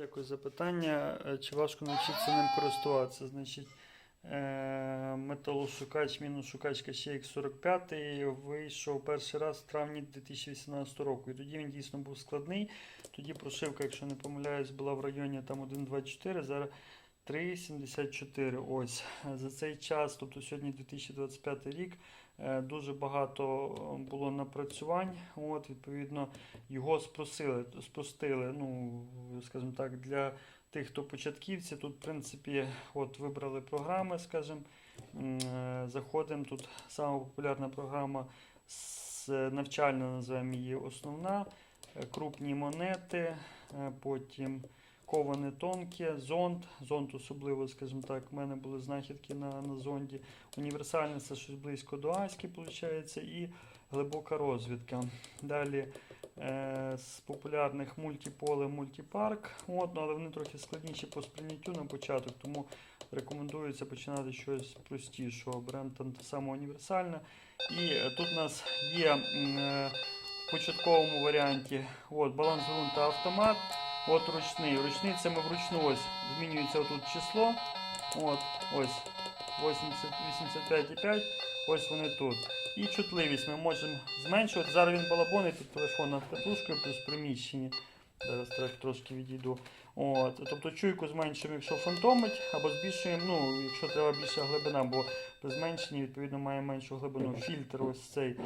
Дякую за питання. Е, Чи важко навчитися ним користуватися? Значить, е, металошукач міношукач шукач KX 45 вийшов перший раз в травні 2018 року. І тоді він дійсно був складний. Тоді прошивка, якщо не помиляюсь, була в районі там 1.24, зараз 3.74. Ось за цей час, тобто сьогодні 2025 рік, е, дуже багато е, було напрацювань. От, відповідно, його спросили, спростили, ну, скажімо так, для тих, хто початківці. Тут, в принципі, от вибрали програми, скажімо, е, заходимо. Тут сама популярна програма з навчальна, називаємо її основна, крупні монети, потім коване тонке, зонд. Зонд особливо, скажімо так, в мене були знахідки на, на зонді. Універсальне це щось близько до Аськи, виходить, і глибока розвідка. Далі е, з популярних мультиполе, мультипарк. От, ну, але вони трохи складніші по сприйняттю на початок, тому рекомендується починати щось простішого. Бренд там те саме універсальне. І е, тут у нас є е, в початковому варіанті от, баланс ґрунту автомат. От ручний. Ручний це ми вручну ось змінюється отут число. От, ось 85,5. Ось вони тут. І чутливість ми можемо зменшувати. Зараз він балабонить тут телефон над катушкою плюс приміщення. Зараз трохи трошки відійду. От, тобто чуйку зменшуємо, якщо фантомить, або збільшуємо, ну, якщо треба більша глибина, бо при зменшенні відповідно має меншу глибину. Фільтр ось цей,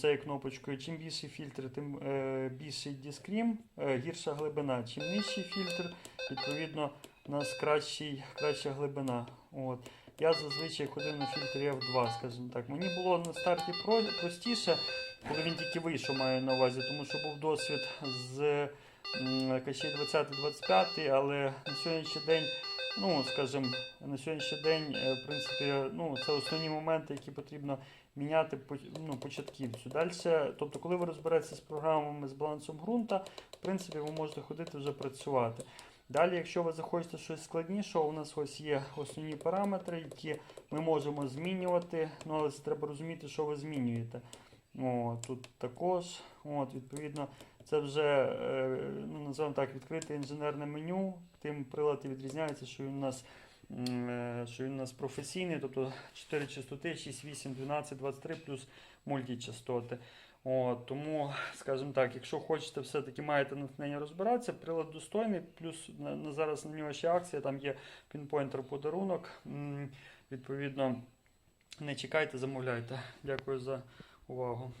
цією кнопочкою. Чим більший фільтр, тим е, більший дискрім, е, гірша глибина. Чим нижчий фільтр, відповідно, у нас кращий, краща глибина. От. Я зазвичай ходив на фільтрі F2, скажімо так. Мені було на старті простіше, коли він тільки вийшов, маю на увазі, тому що був досвід з м, 20-25, але на сьогоднішній день, ну, скажімо, на сьогоднішній день, е, в принципі, ну, це основні моменти, які потрібно міняти ну, початківцю. Далі, тобто, коли ви розберетеся з програмами з балансом ґрунта, в принципі, ви можете ходити вже працювати. Далі, якщо ви захочете щось складнішого, у нас ось є основні параметри, які ми можемо змінювати. Ну, але треба розуміти, що ви змінюєте. О, тут також, от, відповідно, це вже е, ну, називаємо так, відкрите інженерне меню. Тим прилад і відрізняється, що він у нас, е, що він у нас професійний, тобто 4 частоти, 6, 8, 12, 23 плюс мультичастоти. От, тому, скажімо так, якщо хочете все-таки маєте натхнення розбиратися, прилад достойний, плюс на, на зараз на нього ще акція, там є пінпойнтер подарунок. Відповідно, не чекайте, замовляйте. Дякую за увагу.